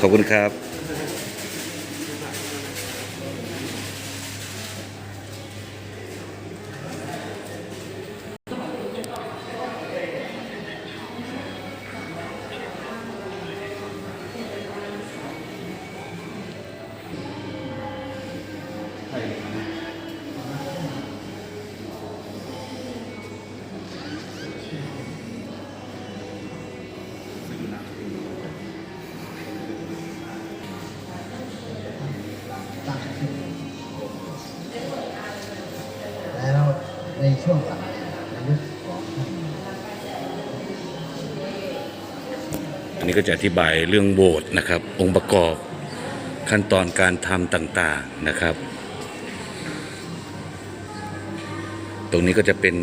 ขอบคุณครับ นี้ก็จะอธิบายเรื่องโบสถ์นะครับ องค์ประกอบขั้นตอนการทำต่างๆนะครับ ตรงนี้ก็จะเป็น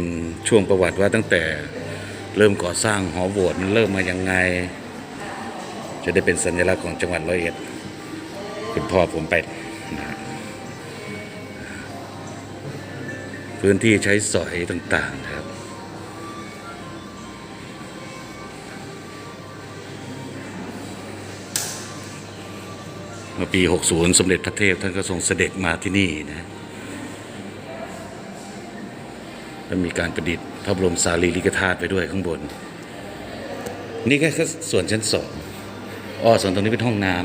ช่วงประวัติว่าตั้งแต่เริ่มก่อสร้างหอโบสถ์มันเริ่มมายังไง จะได้เป็นสัญลักษณ์ของจังหวัดร้อยเอ็ดคุณพ่อผมไปนะพื้นที่ใช้สอยต่างๆนะครับ เมื่อปี 60 สมเด็จพระเทพท่านก็ทรงเสด็จมาที่นี่นะแล้วมีการประดิษฐ์พระบรมสารีริกธาตุไปด้วยข้างบน นี่แค่ส่วนชั้นสองอ้อส่วนตรงนี้เป็นห้องน้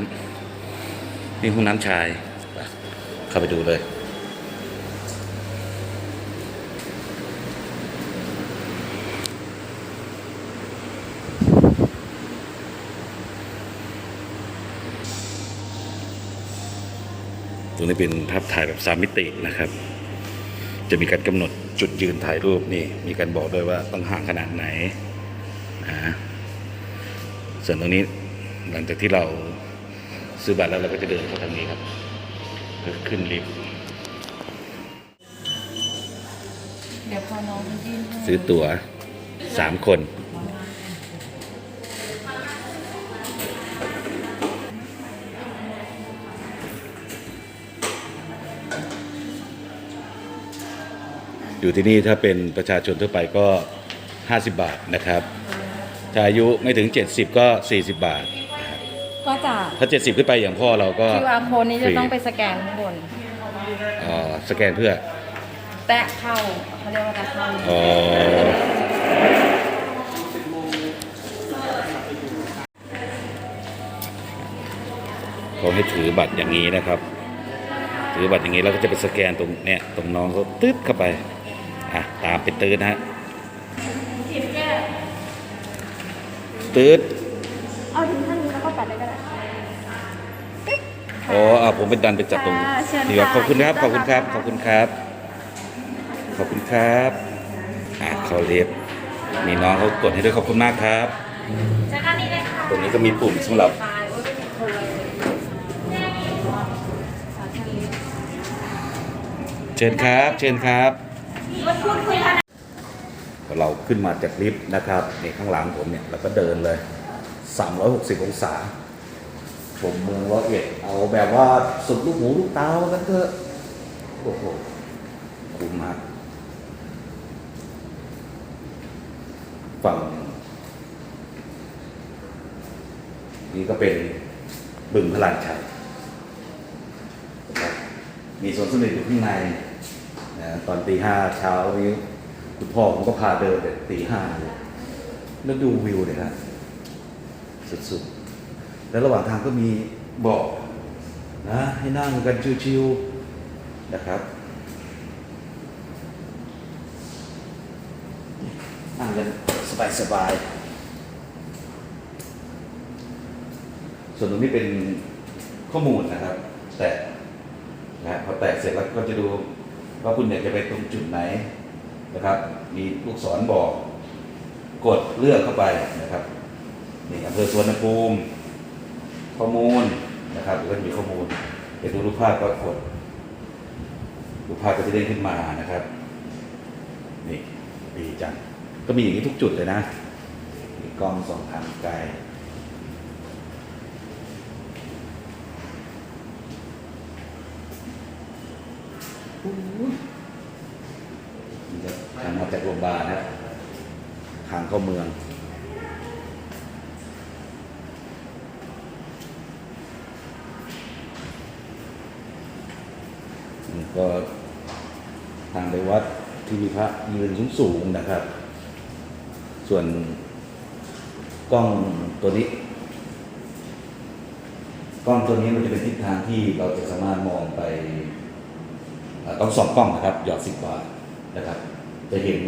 ำนี่ห้องน้ำชายไปเข้าไปดูเลย รงนี้เป็นภาพถ่ายแบบสามมิตินะครับ จะมีการกำหนดจุดยืนถ่ายรูปนี่ มีการบอกด้วยว่าต้องห่างขนาดไหนนะส่วนตรงนี้หลังจากที่เราซื้อบัตรแล้วเราก็จะเดินเข้าทางนี้ครับเพื่อขึ้นลิฟต์เดี๋ยวพอน้องไปยื่นให้ซื้อตั๋วสามคน อยู่ที่นี่ถ้าเป็นประชาชนทั่วไปก็ 50 บาทนะครับถ้าอายุไม่ถึง 70 ก็ 40 บาท ก็จะ ถ้า 70 ขึ้นไปอย่างพ่อเราก็ QR code นี้ฟจะรีต้องไปสแกนข้างบนเอ่อสแกนเพื่อ แตะเข้าเขาเรียกว่าแตะเข้าอ๋อเขาให้ถือบัตรอย่างนี้นะครับ ถือบัตรอย่างนี้แล้วก็จะไปสแกนตรงเนี้ยตรงน้องเขาตึ๊ดเข้าไป อะตามไปตืดนะฮะตืดเอาถึงท่านนี้แล้วก็ปัดเลยก็ได้อ๋ออะผมไปดันไปจับตรงค่ะเชิญนี่ครับค่ะขอบคุณครับขยิอบนดีคุณต้คอนรับรับ ขอบคุณครับ ขอบคุณครับอะเขาเรียบมีน้องเขากดให้ด้วยขอบคุณมากครับเชิญด้านนี้เลยค่ะตรงนี้ก็มีปุ่มสำหรับโอ้ยไม่มีคนเลยขอเชิญลิฟต์เชิญครับ เชิญครับมาพูดคุยกัน เราขึ้นมาจากลิฟต์นะครับในข้างหลังผมเนี่ยเราก็เดินเลย 360 องศาผมเมืองร้อยเอ็ดเอาแบบว่าสุดลูกหูลูกตาว่ากันเถอะ โอ้โหคุ้มมากฝั่งนี่ก็เป็นบึงพลานชัยมีสวนสนุกอยู่ข้างใน นะตอนตีห้าเช้านี้คุณพ่อผมก็พาเดินแต่ตีห้าเลยแล้วดูวิวเนี่ยฮะสุดๆ แล้วระหว่างทางก็มีบอกนะ ให้นั่งกันชิวๆนะครับนั่งกันสบายๆ ส่วนตรงนี้เป็นข้อมูลนะครับ แต่นะพอแตะเสร็จแล้วก็จะดู ว่าคุณเนี่ยจะไปตรงจุดไหนนะครับ มีลูกศรบอก กดเลือกเข้าไปนะครับนี่อำเภอสวนภูมิ ข้อมูลนะครับแล้วก็จะมีข้อมูลไปดูรูปภาพก็กดรูปภาพก็จะเด้งขึ้นมานะครับนี่ดีจังก็มีอย่างนี้ทุกจุดเลยนะมีกล้องสองทางไกล ทางมาจากโรงพยาบาลนะทางเข้าเมือง ก็ทางไปวัดที่มีพระยืนสูงๆนะครับ ส่วนกล้องตัวนี้ กล้องตัวนี้มันจะเป็นทิศทางที่เราจะสามารถมองไป ต้องสองกล้องนะครับ หยอดสิบบาทนะครับ จะเห็น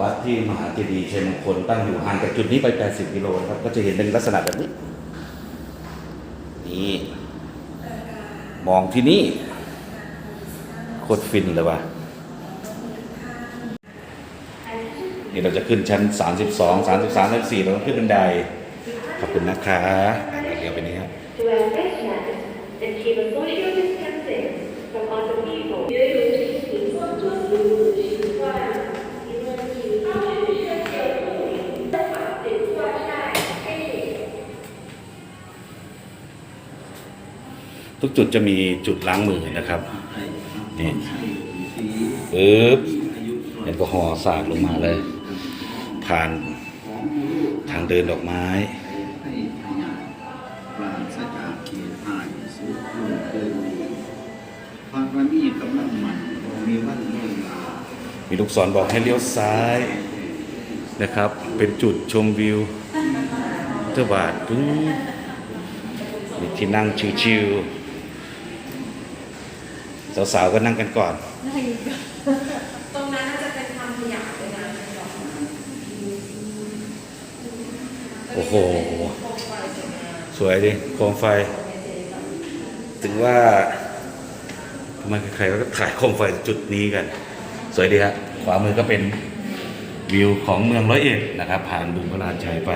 วัดที่มหาเจดีย์ชัยมงคลตั้งอยู่ห่างจากจุดนี้ไป 80 กิโลนะครับ ก็จะเห็นเป็นลักษณะแบบนี้ นี่ มองที่นี่โคตรฟินเลยว่ะนี่เราจะขึ้นชั้น 32 33 34เราต้องขึ้นบันได ขอบคุณนะคะอะเดี๋ยวเลี้ยวไปนี้ครับ to wear face masks and keep a social distancing from other people. ทุกจุดจะมีจุดล้างมือนะครับนี่ปึ๊บแอลกอฮอล์สาดลงมาเลย ผ่านทางเดินดอกไม้มีลูกศรบอกให้เลี้ยวซ้ายนะครับ เป็นจุดชมวิวเทบาทปึ้งมีที่นั่งชิวๆ สาวๆก็นั่งกันก่อน ตรงนั้นน่าจะเป็นทางขยะเลยนะโอ้โห สวยดิโคมไฟ ถึงว่าทำไมใครๆก็ถ่ายโคมไฟจุดนี้กัน สวยดีฮะขวามือก็เป็นวิวของเมืองร้อยเอ็ดนะครับ ผ่านบึงพระรานชัยไป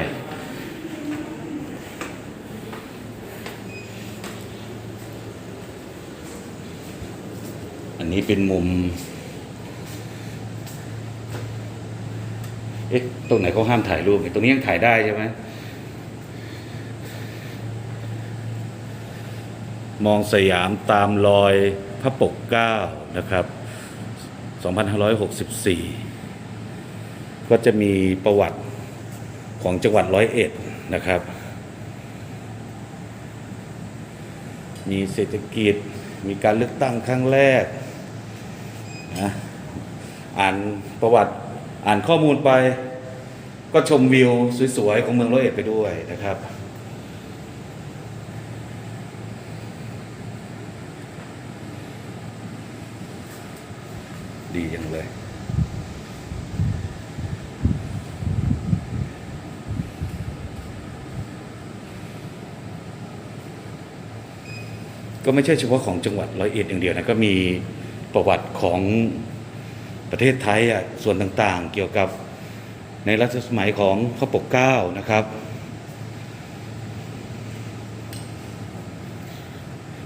นี้เป็นมุม เอ๊ะ ตรงไหนเขาห้ามถ่ายรูปตรงนี้ยังถ่ายได้ใช่ไหมมองสยามตามรอยพระปกเก้านะครับ 2564 ก็จะมีประวัติของจังหวัดร้อยเอ็ดนะครับ มีเศรษฐกิจ มีการเลือกตั้งครั้งแรก นะอ่านประวัติอ่านข้อมูลไป ก็ชมวิวสวยๆ ของเมืองร้อยเอ็ดไปด้วยนะครับ ดีจังเลยก็ไม่ใช่เฉพาะของจังหวัดร้อยเอ็ดอย่างเดียวนะก็มี ประวัติของประเทศไทยอะส่วนต่างๆ เกี่ยวกับในรัชสมัยของพระปกเกล้านะครับ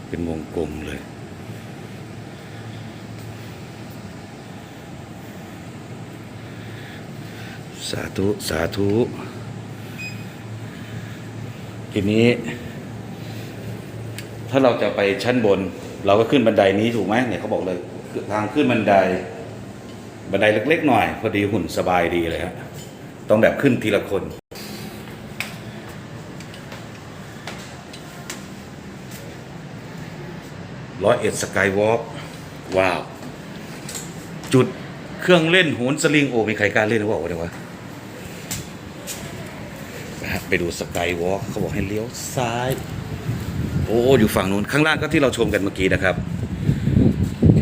เป็นวงกลมเลยสาธุ สาธุ ทีนี้ ถ้าเราจะไปชั้นบน เราก็ขึ้นบันไดนี้ถูกไหมเนี่ยเขาบอกเลย ทางขึ้นบันได บันไดเล็ก ๆ หน่อย พอดีหุ่นสบายดีเลยฮะต้องแบบขึ้นทีละคน ร้อยเอ็ดสกายวอล์กว้าว จุดเครื่องเล่นโหนสลิง โอ้ มีใครกล้าเล่นหรือเปล่าวะเนี่ยวะไปดูสกายวอล์กเขาบอกให้เลี้ยวซ้าย โอ้ อยู่ฝั่งนู้น ข้างล่างก็ที่เราชมกันเมื่อกี้นะครับ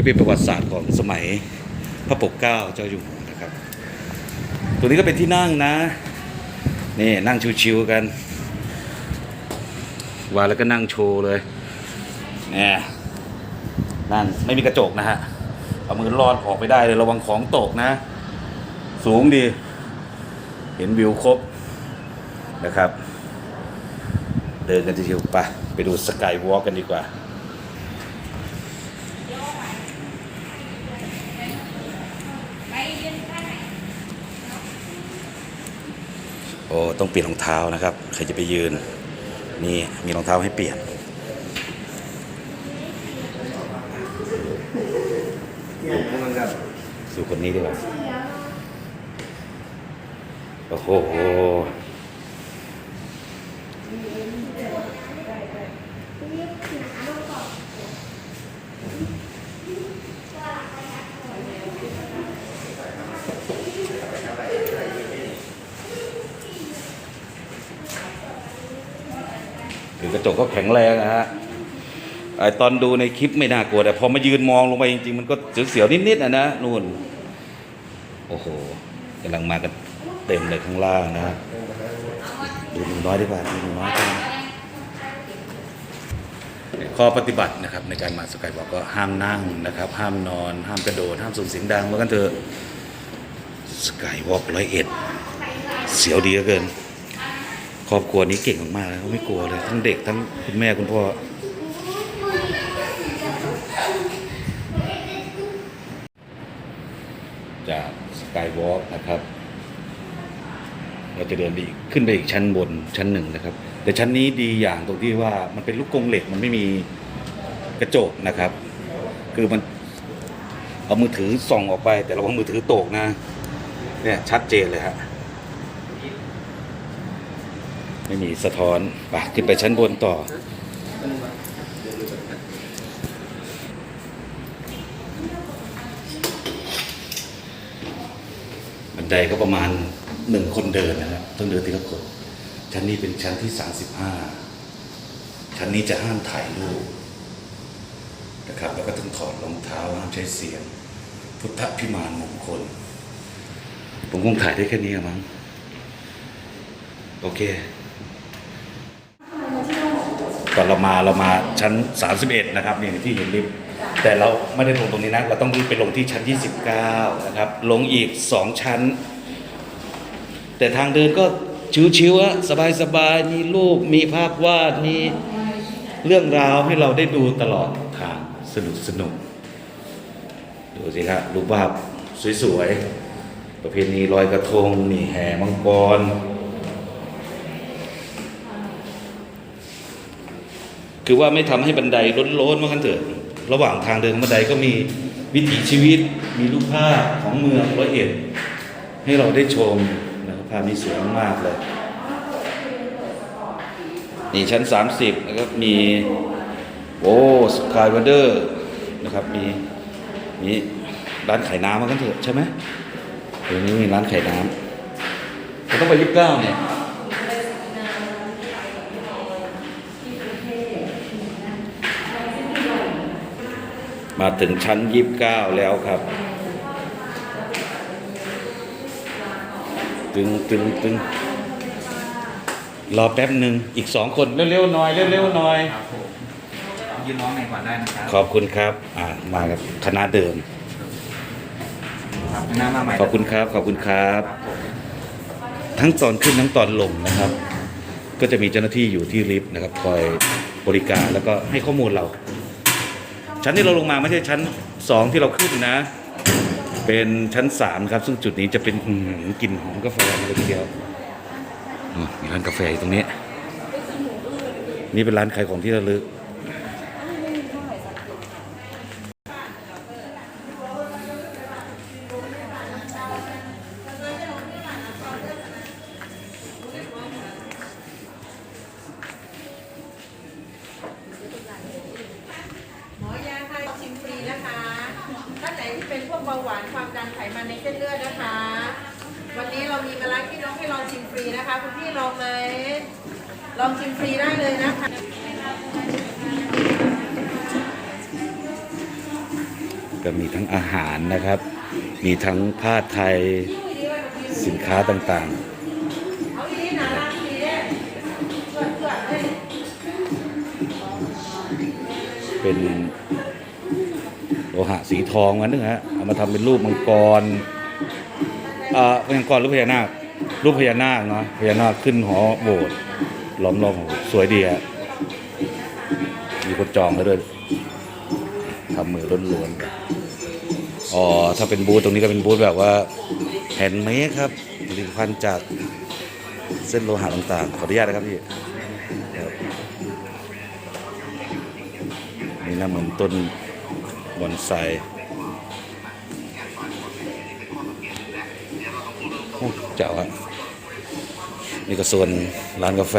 เป็นประวัติศาสตร์ของสมัยพระปกเกล้าเจ้าอยู่หัวนะครับ ตัวนี้ก็เป็นที่นั่งนะนี่นั่งชิวๆกันวางแล้วก็นั่งโชว์เลยเนี่ยนั่นไม่มีกระจกนะฮะเอามือรอดออกไปได้เลยระวังของตกนะ สูงดี เห็นวิวครบนะครับ เดินกันชิวๆไปไปดูสกายวอล์กกันดีกว่า ไปยืนข้างไหน โอ้ต้องเปลี่ยนรองเท้านะครับใครจะไปยืนนี่มีรองเท้าให้เปลี่ยนสู่คนนี้ดีกว่าโอ้โห คือกระจกก็แข็งแรงนะฮะไอตอนดูในคลิปไม่น่ากลัวแต่พอมายืนมองลงไปจริงๆ มันก็เสียวๆนิดๆนะนะนู่น โอ้โหกำลังมากันเต็มเลยข้างล่างนะฮะดูหนูน้อยดีกว่าดูหนูน้อยกันข้อปฏิบัตินะครับในการมาสกายวอกก็ห้ามนั่งนะครับ ห้ามนอน ห้ามกระโดด ห้ามส่งเสียงดังว่ากันเถอะสกายวอล์กร้อยเอ็ดเสียวดีเหลือเกิน ครอบครัวนี้เก่งมากๆเลยเขาไม่กลัวเลยทั้งเด็กทั้งคุณแม่คุณพ่อจากสกายวอล์กนะครับ เราจะเดินไปอีกขึ้นไปอีกชั้นบนชั้นหนึ่งนะครับ แต่ชั้นนี้ดีอย่างตรงที่ว่ามันเป็นลูกกรงเหล็กมันไม่มีกระจกนะครับ คือมันเอามือถือส่องออกไป แต่ระวังมือถือตกนะ เนี่ยชัดเจนเลยฮะ ไม่มีสะท้อนไปขึ้นไปชั้นบนต่อ บันไดก็ประมาณหนึ่งคนเดินนะครับ ต้องเดินทีละคนชั้นนี้เป็นชั้นที่สามสิบห้าชั้นนี้จะห้ามถ่ายรูปนะครับ แล้วก็ต้องถอดรองเท้าห้ามใช้เสียง พุทธพิมานมงคล ผมคงถ่ายได้แค่นี้อะมั้งโอเค ตอนเรามาเรามาชั้น 31 นะครับนี่ที่เห็นลิฟต์แต่เราไม่ได้ลงตรงนี้นะ เราต้องไปลงที่ชั้น 29 นะครับ ลงอีก 2 ชั้น แต่ทางเดินก็ชิวๆอะสบายๆมีรูปมีภาพวาดมีเรื่องราวให้เราได้ดูตลอดทางสนุกสนุกดูสิครับรูปภาพสวยๆ ประเพณีลอยกระทงนี่แห่มังกร คือว่าไม่ทำให้บันไดล้นๆว่ากันเถอะ ระหว่างทางเดินบันไดก็มีวิถีชีวิต มีรูปภาพของเมืองร้อยเอ็ดให้เราได้ชมนะครับภาพนี้สวยมากเลย นี่ชั้น 30นะครับมีโอ้สกายวันเดอร์นะครับมีมีร้านขายน้ำมากันเถอะใช่ไหมเดี๋ยวนี้มีร้านขายน้ำเราต้องไปยี่สิบเก้าเนี่ย มาถึงชั้นยี่สิบเก้าแล้วครับ ตึงตึงตึงรอแป๊บหนึ่งอีกสองคนเร็วๆหน่อยเร็วๆหน่อย ครับผมยืนน้องในก่อนได้นะครับขอบคุณครับ อ่ามากับคณะเดิม ครับหน้ามาใหม่ขอบคุณครับ ขอบคุณครับทั้งตอนขึ้นทั้งตอนลงนะครับ ก็จะมีเจ้าหน้าที่อยู่ที่ลิฟต์นะครับ คอยบริการแล้วก็ให้ข้อมูลเรา ชั้นที่เราลงมาไม่ใช่ชั้นสองที่เราขึ้นนะ เป็นชั้นสามครับ ซึ่งจุดนี้จะเป็นอื้อหือกลิ่นหอมกาแฟมาเลยทีเดียวอ๋อมีร้านกาแฟอยู่ตรงนี้ นี่เป็นร้านขายของที่ระลึก หมอยาค่ะชิมฟรีนะคะ ท่านไหนที่เป็นพวกเบาหวานความดันไขมันในเส้นเลือดนะคะ วันนี้เรามีมาล้างพี่น้องให้ลองชิมฟรีนะคะ คุณพี่ลองไหมลองชิมฟรีได้เลยนะคะ ก็มีทั้งอาหารนะครับ มีทั้งผ้าไทยสินค้าต่างๆ เป็นโลหะสีทองกันนึงฮะเอามาทำเป็นรูปมังกรอ่ามังกรหรือพญานาครูปพญานาคเนาะพญานาคขึ้นหอโบสถ์ล้อมรอบของสถ์สวยดีฮะมีคนจองแล้วด้วย ทำมือล้วนๆอ๋อถ้าเป็นบูธตรงนี้ก็เป็นบูธแบบว่าแฮนด์เมครับผลิตภัณฑ์จากเส้นโลหะต่างๆ ขออนุญาตนะครับพี่นี่นะเหมือนต้นบอนไซโอ้เจ๋วอะนี่ก็ส่วนร้านกาแฟ